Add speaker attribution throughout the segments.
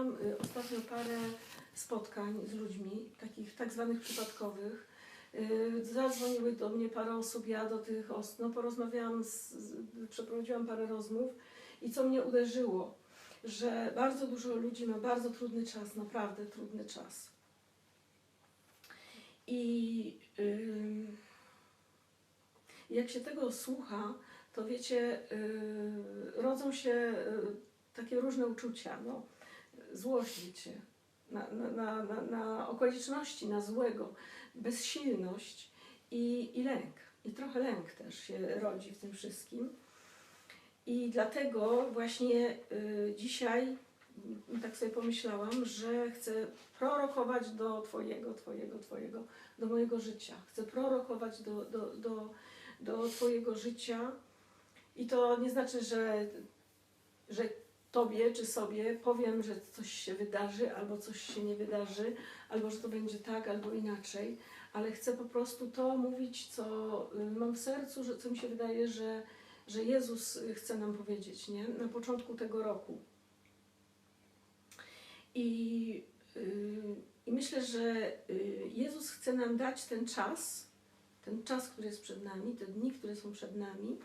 Speaker 1: miałam y, ostatnio parę spotkań z ludźmi, takich tak zwanych przypadkowych. Y, Zadzwoniły do mnie parę osób, ja do tych osób, no porozmawiałam, z, przeprowadziłam parę rozmów i co mnie uderzyło, że bardzo dużo ludzi ma bardzo trudny czas, naprawdę trudny czas. I ym, jak się tego słucha, to wiecie, yy, rodzą się yy, takie różne uczucia, no, złość, wiecie, na, na, na, na, okoliczności, na złego, bezsilność i, i lęk. I trochę lęk też się rodzi w tym wszystkim. I dlatego właśnie y, dzisiaj y, tak sobie pomyślałam, że chcę prorokować do Twojego, Twojego, Twojego, do mojego życia. Chcę prorokować do, do, do, do Twojego życia. I to nie znaczy, że, że Tobie czy sobie powiem, że coś się wydarzy, albo coś się nie wydarzy, albo że to będzie tak, albo inaczej, ale chcę po prostu to mówić, co y, mam w sercu, że co mi się wydaje, że, że Jezus chce nam powiedzieć, nie? Na początku tego roku. I, yy, I myślę, że y, Jezus chce nam dać ten czas, ten czas, który jest przed nami, te dni, które są przed nami,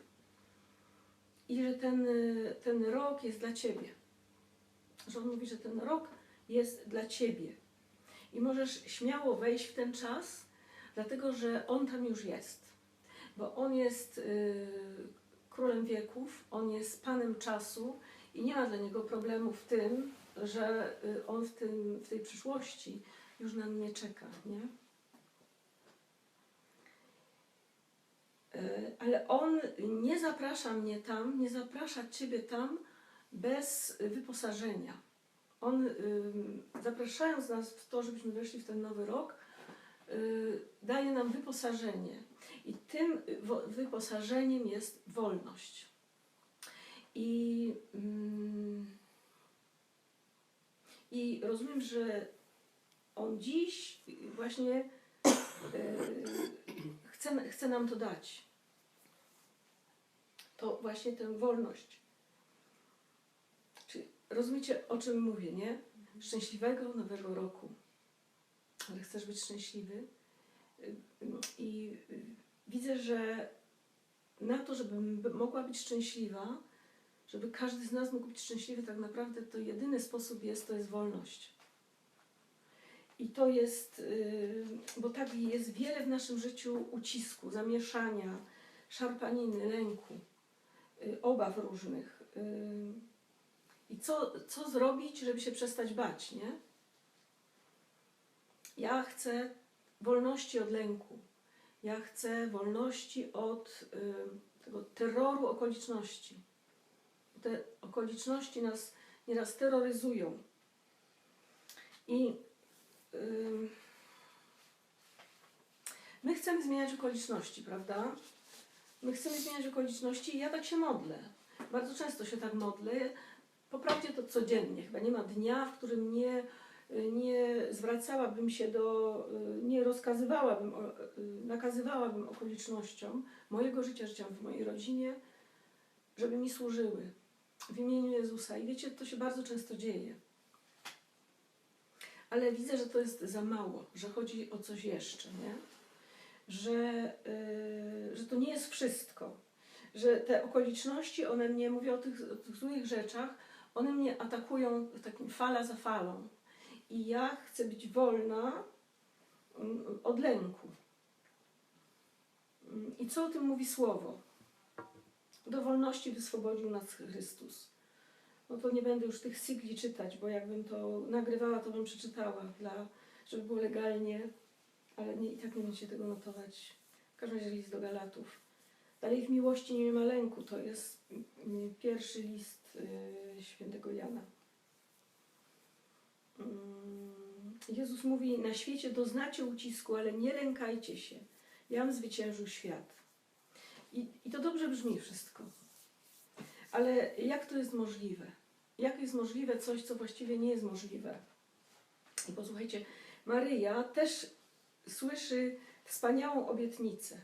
Speaker 1: i że ten, y, ten rok jest dla Ciebie. Że On mówi, że ten rok jest dla Ciebie. I możesz śmiało wejść w ten czas, dlatego że On tam już jest. Bo On jest y, królem wieków, On jest Panem czasu i nie ma dla Niego problemu w tym, że y, On w, tym, w tej przyszłości już na mnie czeka, nie? Ale On nie zaprasza mnie tam, nie zaprasza Ciebie tam bez wyposażenia. On, zapraszając nas w to, żebyśmy weszli w ten nowy rok, y, daje nam wyposażenie. I tym wyposażeniem jest wolność. I, I rozumiem, że On dziś właśnie y, chce, chce nam to dać. To właśnie tę wolność. Czy rozumiecie, o czym mówię, nie? Szczęśliwego nowego roku. Ale chcesz być szczęśliwy? I widzę, że na to, żebym mogła być szczęśliwa, żeby każdy z nas mógł być szczęśliwy, tak naprawdę to jedyny sposób jest, to jest wolność. I to jest, y, bo tak jest wiele w naszym życiu ucisku, zamieszania, szarpaniny, lęku, obaw różnych. y. I co, co zrobić, żeby się przestać bać, nie? Ja chcę wolności od lęku. Ja chcę wolności od y, tego terroru okoliczności. Te okoliczności nas nieraz terroryzują. I My chcemy zmieniać okoliczności, prawda? My chcemy zmieniać okoliczności i ja tak się modlę. Bardzo często się tak modlę. Po prawdzie to codziennie. Chyba nie ma dnia, w którym nie, nie zwracałabym się do, nie rozkazywałabym, nakazywałabym okolicznościom mojego życia, życia w mojej rodzinie, żeby mi służyły w imieniu Jezusa. I wiecie, to się bardzo często dzieje ale widzę, że to jest za mało, że chodzi o coś jeszcze, nie? Że, yy, że to nie jest wszystko, że te okoliczności, one mnie, mówię o tych, o tych złych rzeczach, one mnie atakują takim fala za falą. I ja chcę być wolna mm, od lęku. Mm, I co o tym mówi Słowo? Do wolności wyswobodził nas Chrystus no to nie będę już tych sygli czytać, bo jakbym to nagrywała, to bym przeczytała, dla, żeby było legalnie, ale nie, i tak nie będziecie tego notować. W każdym razie list do Galatów. Dalej w miłości nie ma lęku, to jest pierwszy list y, świętego Jana. Mm, Jezus mówi, na świecie doznacie ucisku, ale nie lękajcie się. Jam zwyciężył świat. I, I to dobrze brzmi wszystko. Ale jak to jest możliwe? Jak jest możliwe coś, co właściwie nie jest możliwe? I posłuchajcie, Maryja też słyszy wspaniałą obietnicę.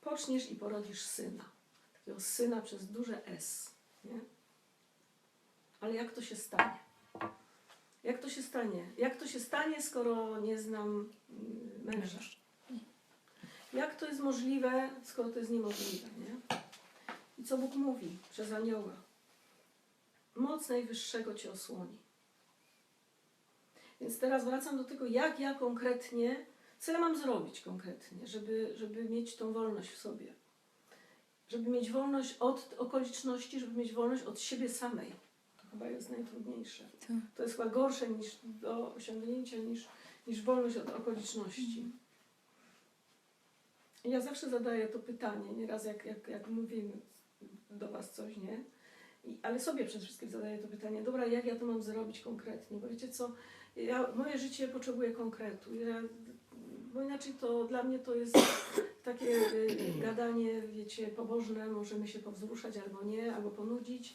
Speaker 1: Poczniesz i porodzisz syna. Takiego syna przez duże S. Nie? Ale jak to się stanie? Jak to się stanie? Jak to się stanie, skoro nie znam mm, męża? Jak to jest możliwe, skoro to jest niemożliwe, nie? I co Bóg mówi przez anioła? Moc Najwyższego Cię osłoni. Więc teraz wracam do tego, jak ja konkretnie, co ja mam zrobić konkretnie, żeby, żeby mieć tą wolność w sobie. Żeby mieć wolność od okoliczności, żeby mieć wolność od siebie samej. To chyba jest najtrudniejsze.
Speaker 2: Tak.
Speaker 1: To jest chyba gorsze niż do osiągnięcia niż, niż wolność od okoliczności. I Ja zawsze zadaję to pytanie, nieraz jak, jak, jak mówimy do Was coś, nie? I, ale sobie przede wszystkim zadaję to pytanie, dobra, jak ja to mam zrobić konkretnie? Bo wiecie co, ja, moje życie potrzebuje konkretu. Ja, bo inaczej to dla mnie to jest takie y, gadanie, wiecie, pobożne, możemy się powzruszać albo nie, albo ponudzić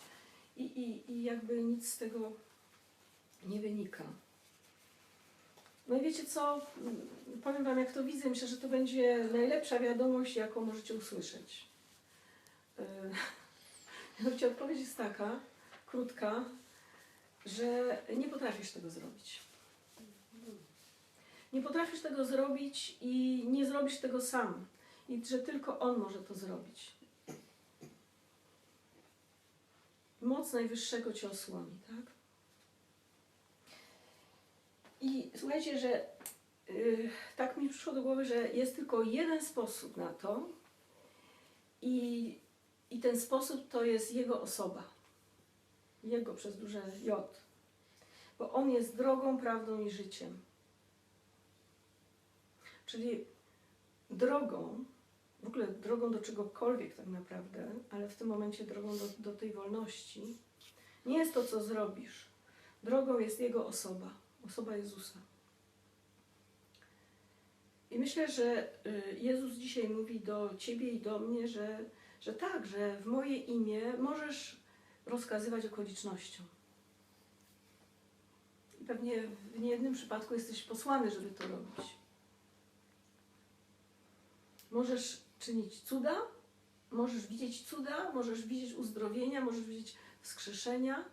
Speaker 1: i, i, i jakby nic z tego nie wynika. No i wiecie co, powiem Wam jak to widzę, myślę, że to będzie najlepsza wiadomość, jaką możecie usłyszeć. Yy, odpowiedź jest taka, krótka, że nie potrafisz tego zrobić. Nie potrafisz tego zrobić i nie zrobisz tego sam. I że tylko On może to zrobić. Moc Najwyższego Cię osłoni, tak? I słuchajcie, że yy, tak mi przyszło do głowy, że jest tylko jeden sposób na to i, i ten sposób to jest Jego osoba. Jego przez duże J. Bo On jest drogą, prawdą i życiem. Czyli drogą, w ogóle drogą do czegokolwiek tak naprawdę, ale w tym momencie drogą do, do tej wolności, nie jest to, co zrobisz. Drogą jest Jego osoba, osoba Jezusa. I myślę, że y, Jezus dzisiaj mówi do Ciebie i do mnie, że, że tak, że w moje imię możesz rozkazywać okolicznościom. I pewnie w niejednym przypadku jesteś posłany, żeby to robić. Możesz czynić cuda, możesz widzieć cuda, możesz widzieć uzdrowienia, możesz widzieć wskrzeszenia.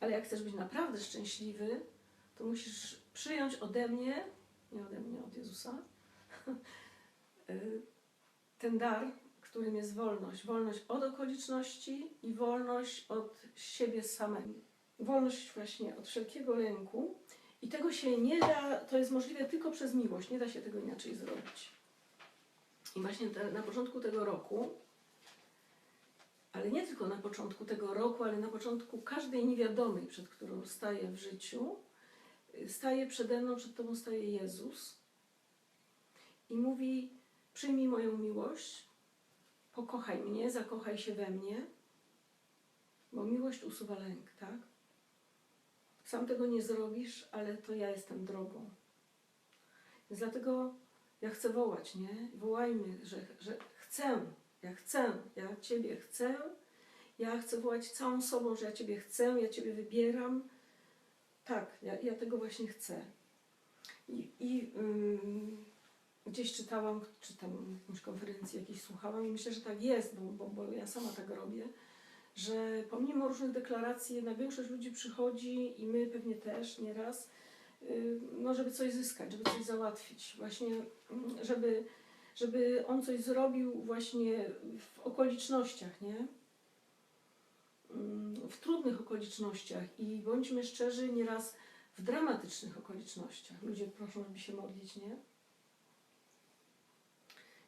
Speaker 1: Ale jak chcesz być naprawdę szczęśliwy, to musisz przyjąć ode mnie, nie ode mnie, od Jezusa, y, ten dar, którym jest wolność. Wolność od okoliczności i wolność od siebie samego. Wolność właśnie od wszelkiego lęku. I tego się nie da, to jest możliwe tylko przez miłość, nie da się tego inaczej zrobić. I właśnie te, na początku tego roku, ale nie tylko na początku tego roku, ale na początku każdej niewiadomej, przed którą staję w życiu, staje przede mną, przed Tobą staje Jezus i mówi: Przyjmij moją miłość, pokochaj mnie, zakochaj się we mnie, bo miłość usuwa lęk, tak? Sam tego nie zrobisz, ale to ja jestem drogą. Więc dlatego ja chcę wołać, nie? Wołajmy, że, że chcę, ja chcę, ja Ciebie chcę, ja chcę wołać całą sobą, że ja Ciebie chcę, ja Ciebie wybieram. Tak, ja, ja tego właśnie chcę. I, i ym, gdzieś czytałam, czy tam na jakąś konferencji jakiejś słuchałam i myślę, że tak jest, bo, bo, bo ja sama tak robię, że pomimo różnych deklaracji jednak większość ludzi przychodzi i my pewnie też nieraz, y, no żeby coś zyskać, żeby coś załatwić, właśnie mm, żeby, żeby on coś zrobił właśnie w okolicznościach, nie? Mm, W trudnych okolicznościach i bądźmy szczerzy, nieraz w dramatycznych okolicznościach. Ludzie proszą, żeby się modlić, nie?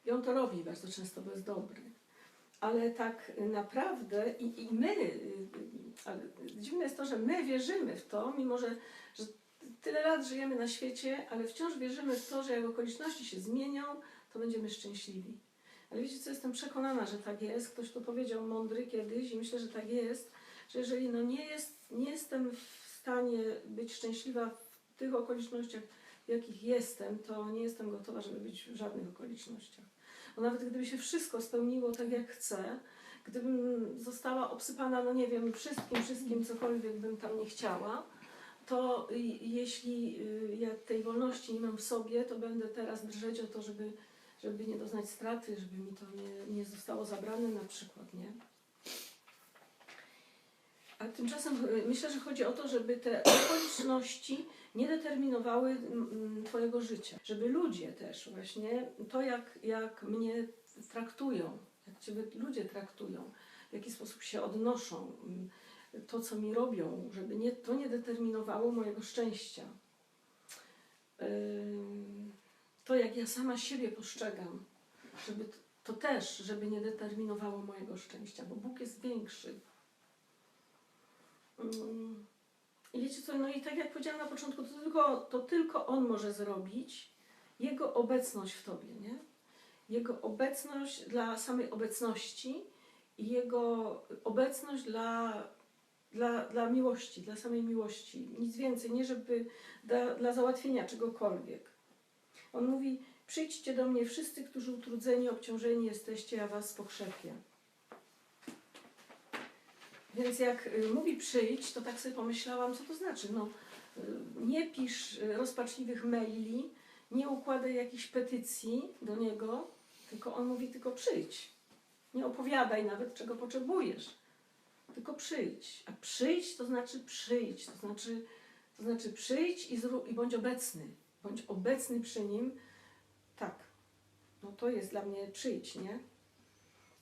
Speaker 1: I on to robi bardzo często, bo jest dobry. Ale tak naprawdę i, i my, y, y, dziwne jest to, że my wierzymy w to, mimo że, że tyle lat żyjemy na świecie, ale wciąż wierzymy w to, że jak okoliczności się zmienią, to będziemy szczęśliwi. Ale wiecie co, jestem przekonana, że tak jest. Ktoś to powiedział mądry kiedyś i myślę, że tak jest, że jeżeli no nie, jest, nie jestem w stanie być szczęśliwa w tych okolicznościach, w jakich jestem, to nie jestem gotowa, żeby być w żadnych okolicznościach. Bo nawet gdyby się wszystko spełniło tak, jak chcę, gdybym została obsypana, no nie wiem, wszystkim, wszystkim, cokolwiek bym tam nie chciała, to jeśli y, ja tej wolności nie mam w sobie, to będę teraz drżeć o to, żeby, żeby nie doznać straty, żeby mi to nie, nie zostało zabrane na przykład, nie? A tymczasem y, myślę, że chodzi o to, żeby te okoliczności nie determinowały Twojego życia. Żeby ludzie też właśnie, to jak, jak mnie traktują, jak Ciebie ludzie traktują, w jaki sposób się odnoszą, to co mi robią, żeby nie, to nie determinowało mojego szczęścia. Ym, To jak ja sama siebie postrzegam, żeby to też, żeby nie determinowało mojego szczęścia, bo Bóg jest większy. I wiecie co, no i tak jak powiedziałam na początku, to tylko, to tylko On może zrobić, Jego obecność w Tobie, nie? Jego obecność dla samej obecności i Jego obecność dla, dla, dla miłości, dla samej miłości. Nic więcej, nie żeby dla, dla załatwienia czegokolwiek. On mówi, przyjdźcie do mnie wszyscy, którzy utrudzeni, obciążeni jesteście, ja was pokrzepię. Więc jak y, mówi przyjdź, to tak sobie pomyślałam, co to znaczy. No, y, nie pisz y, rozpaczliwych maili, nie układaj jakichś petycji do niego, tylko on mówi tylko przyjdź. Nie opowiadaj nawet, czego potrzebujesz, tylko przyjdź. A przyjdź to znaczy przyjdź, to znaczy, to znaczy przyjdź i, i bądź obecny. Bądź obecny przy nim. Tak. No to jest dla mnie przyjdź, nie?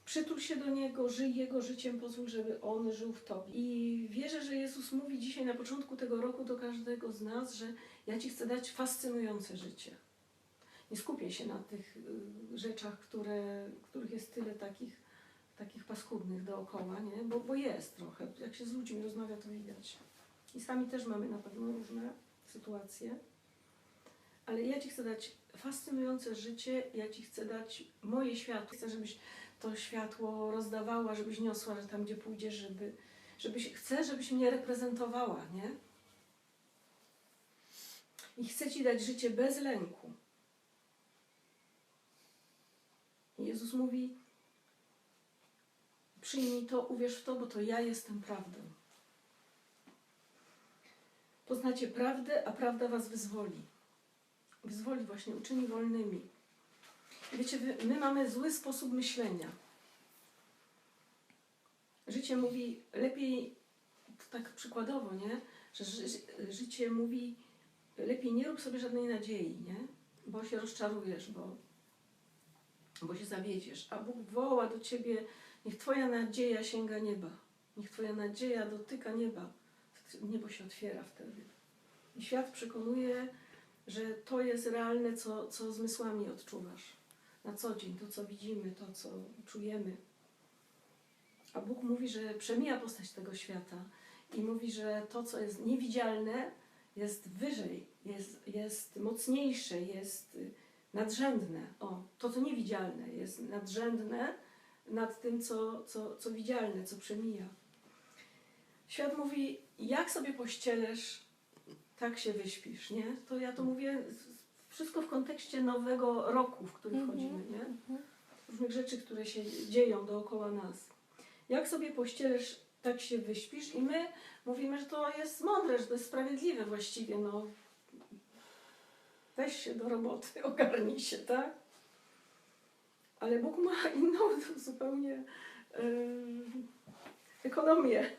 Speaker 1: Przytul się do Niego, żyj Jego życiem, pozwól, żeby On żył w Tobie. I wierzę, że Jezus mówi dzisiaj na początku tego roku do każdego z nas, że ja Ci chcę dać fascynujące życie. Nie skupię się na tych y, rzeczach, które, których jest tyle takich, takich paskudnych dookoła, nie? Bo, bo jest trochę. Jak się z ludźmi rozmawia, to widać. I sami też mamy na pewno różne sytuacje. Ale ja Ci chcę dać fascynujące życie, ja Ci chcę dać moje światło. Chcę, żebyś to światło rozdawała, żebyś niosła, że tam gdzie pójdziesz, żeby, żebyś, chcę, żebyś mnie reprezentowała, nie? I chcę Ci dać życie bez lęku. Jezus mówi, przyjmij to, uwierz w to, bo to ja jestem prawdą. Poznacie prawdę, a prawda was wyzwoli. Wyzwoli właśnie, uczyni wolnymi. Wiecie, my mamy zły sposób myślenia. Życie mówi lepiej, tak przykładowo, nie? Że ży, życie mówi lepiej nie rób sobie żadnej nadziei, nie? Bo się rozczarujesz, bo, bo się zawiedziesz. A Bóg woła do ciebie, niech twoja nadzieja sięga nieba. Niech twoja nadzieja dotyka nieba. Niebo się otwiera wtedy. I świat przekonuje, że to jest realne, co, co zmysłami odczuwasz na co dzień, to co widzimy, to co czujemy. A Bóg mówi, że przemija postać tego świata i mówi, że to, co jest niewidzialne, jest wyżej, jest, jest mocniejsze, jest nadrzędne. O, to, co niewidzialne, jest nadrzędne nad tym, co, co, co widzialne, co przemija. Świat mówi, jak sobie pościelesz, tak się wyśpisz, nie? To ja to mówię wszystko w kontekście nowego roku, w który
Speaker 2: Mhm.
Speaker 1: wchodzimy, nie? Różnych rzeczy, które się dzieją dookoła nas. Jak sobie pościelesz, tak się wyśpisz i my mówimy, że to jest mądre, że to jest sprawiedliwe właściwie, no. Weź się do roboty, ogarnij się, tak? Ale Bóg ma inną zupełnie yy, ekonomię.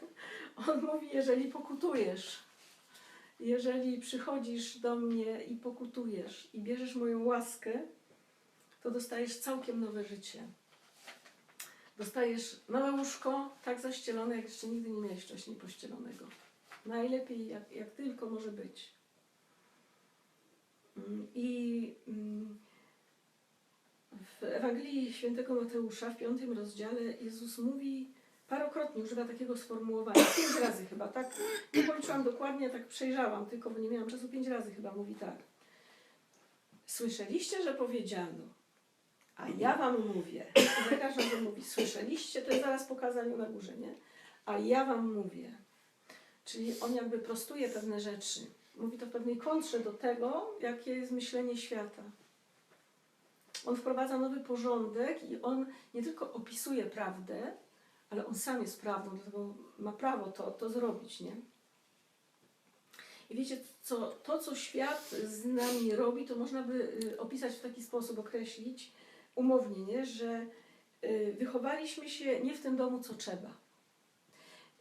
Speaker 1: On mówi, jeżeli pokutujesz, jeżeli przychodzisz do mnie i pokutujesz i bierzesz moją łaskę, to dostajesz całkiem nowe życie. Dostajesz nowe łóżko, tak zaścielone, jak jeszcze nigdy nie miałeś wcześniej pościelonego. Najlepiej, jak, jak tylko może być. Mm, I mm, w Ewangelii Świętego Mateusza w piątym rozdziale Jezus mówi parokrotnie, używa takiego sformułowania, pięć razy chyba, tak? Nie policzyłam dokładnie, tak przejrzałam tylko, bo nie miałam czasu, pięć razy chyba mówi tak. Słyszeliście, że powiedziano, a ja wam mówię. Za każdym razem mówi, słyszeliście, to jest zaraz po kazaniu na górze, nie? A ja wam mówię. Czyli on jakby prostuje pewne rzeczy. Mówi to w pewnej kontrze do tego, jakie jest myślenie świata. On wprowadza nowy porządek i on nie tylko opisuje prawdę, ale on sam jest prawdą, dlatego ma prawo to, to zrobić, nie? I wiecie, co, to co świat z nami robi, to można by y, opisać w taki sposób, określić umownie, nie? że y, wychowaliśmy się nie w tym domu, co trzeba.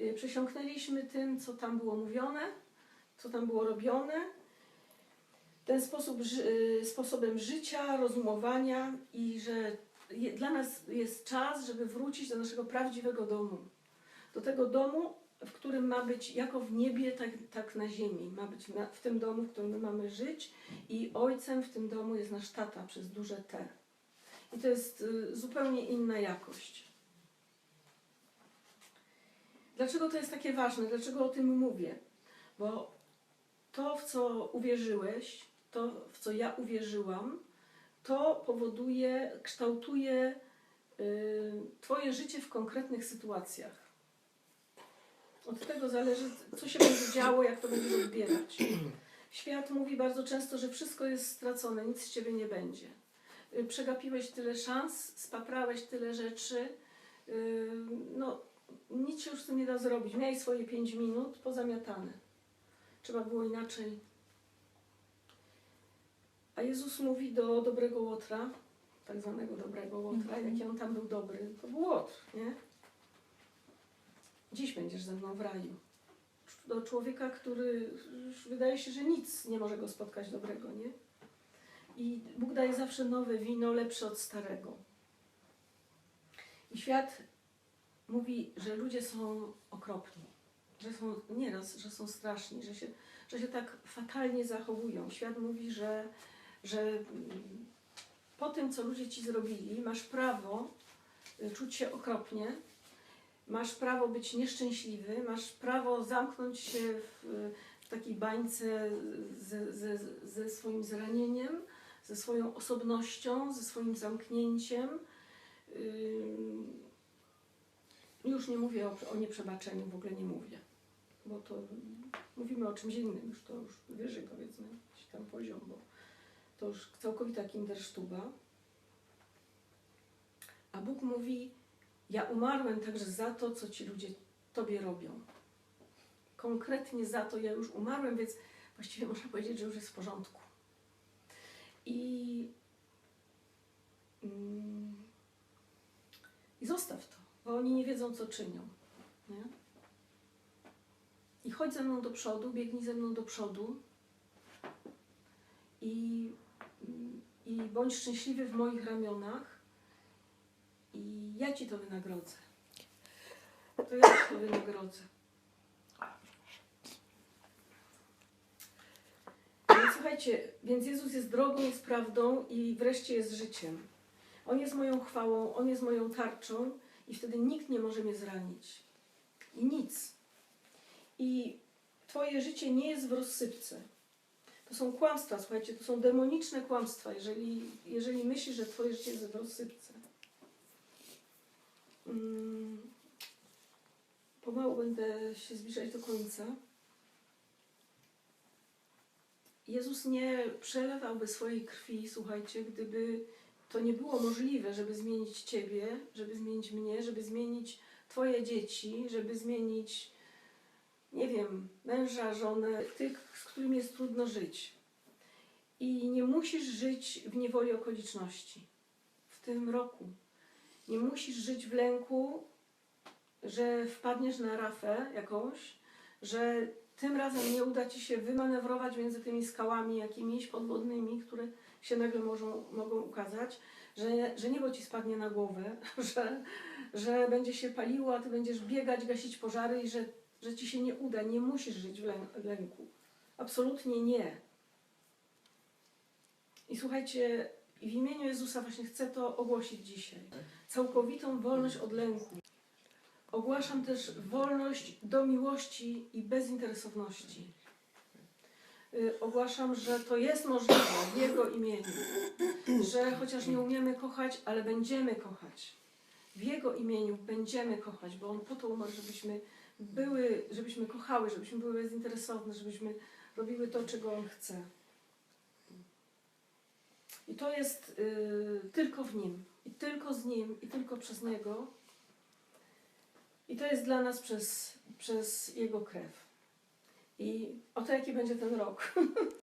Speaker 1: y, przesiąknęliśmy tym, co tam było mówione, co tam było robione. Ten sposób, sposobem życia, rozumowania i że dla nas jest czas, żeby wrócić do naszego prawdziwego domu. Do tego domu, w którym ma być jako w niebie, tak, tak na ziemi. Ma być na, w tym domu, w którym my mamy żyć i ojcem w tym domu jest nasz tata przez duże T. I to jest y, zupełnie inna jakość. Dlaczego to jest takie ważne? Dlaczego o tym mówię? Bo to, w co uwierzyłeś, to, w co ja uwierzyłam, to powoduje, kształtuje y, Twoje życie w konkretnych sytuacjach. Od tego zależy, co się będzie działo, jak to będziesz odbierać. Świat mówi bardzo często, że wszystko jest stracone, nic z ciebie nie będzie. Y, Przegapiłeś tyle szans, spaprałeś tyle rzeczy, y, no nic się już z tym nie da zrobić. Miałeś swoje 5 minut, pozamiatane. Trzeba było inaczej. A Jezus mówi do dobrego Łotra, tak zwanego dobrego Łotra,
Speaker 2: Mhm.
Speaker 1: jaki on tam był dobry. To był Łotr, nie? Dziś będziesz ze mną w raju. Do człowieka, który już wydaje się, że nic nie może go spotkać dobrego, nie? I Bóg daje zawsze nowe wino, lepsze od starego. I świat mówi, że ludzie są okropni, że są nieraz, że są straszni, że się, że się tak fatalnie zachowują. Świat mówi, że, że mm, po tym, co ludzie ci zrobili, masz prawo y, czuć się okropnie, masz prawo być nieszczęśliwy, masz prawo zamknąć się w, takiej bańce ze, ze, ze swoim zranieniem, ze swoją osobnością, ze swoim zamknięciem. Już nie mówię o, o nieprzebaczeniu, w ogóle nie mówię, bo to mówimy o czymś innym, już to już wyżej powiedzmy, tam poziom, bo to już całkowita kindersztuba. A Bóg mówi, ja umarłem także za to, co ci ludzie tobie robią. Konkretnie za to ja już umarłem, więc właściwie można powiedzieć, że już jest w porządku. I, mm, i zostaw to, bo oni nie wiedzą, co czynią. Nie? I chodź ze mną do przodu, biegnij ze mną do przodu i, i bądź szczęśliwy w moich ramionach i ja Ci to wynagrodzę. To ja Ci to wynagrodzę. Słuchajcie, więc Jezus jest drogą, jest prawdą i wreszcie jest życiem. On jest moją chwałą, On jest moją tarczą i wtedy nikt nie może mnie zranić. I nic. I Twoje życie nie jest w rozsypce. To są kłamstwa, słuchajcie, to są demoniczne kłamstwa, jeżeli, jeżeli myślisz, że Twoje życie jest w rozsypce. Mm, Pomału będę się zbliżać do końca. Jezus nie przelewałby swojej krwi, słuchajcie, gdyby to nie było możliwe, żeby zmienić Ciebie, żeby zmienić mnie, żeby zmienić Twoje dzieci, żeby zmienić, nie wiem, męża, żonę, tych, z którymi jest trudno żyć. I nie musisz żyć w niewoli okoliczności w tym roku. Nie musisz żyć w lęku, że wpadniesz na rafę jakąś, że tym razem nie uda Ci się wymanewrować między tymi skałami jakimiś podwodnymi, które się nagle mogą, mogą ukazać, że, że niebo Ci spadnie na głowę, że, że będzie się paliło, a Ty będziesz biegać, gasić pożary i że, że Ci się nie uda. Nie musisz żyć w lę- w lęku. Absolutnie nie. I słuchajcie, w imieniu Jezusa właśnie chcę to ogłosić dzisiaj. Całkowitą wolność od lęku. Ogłaszam też wolność do miłości i bezinteresowności. Y, Ogłaszam, że to jest możliwe w Jego imieniu. Że chociaż nie umiemy kochać, ale będziemy kochać. W Jego imieniu będziemy kochać, bo On po to umarł, żebyśmy były, żebyśmy kochały, żebyśmy były bezinteresowne, żebyśmy robiły to, czego On chce. I to jest y, tylko w Nim. I tylko z Nim, i tylko przez Niego. I to jest dla nas przez, przez Jego krew. I oto jaki będzie ten rok.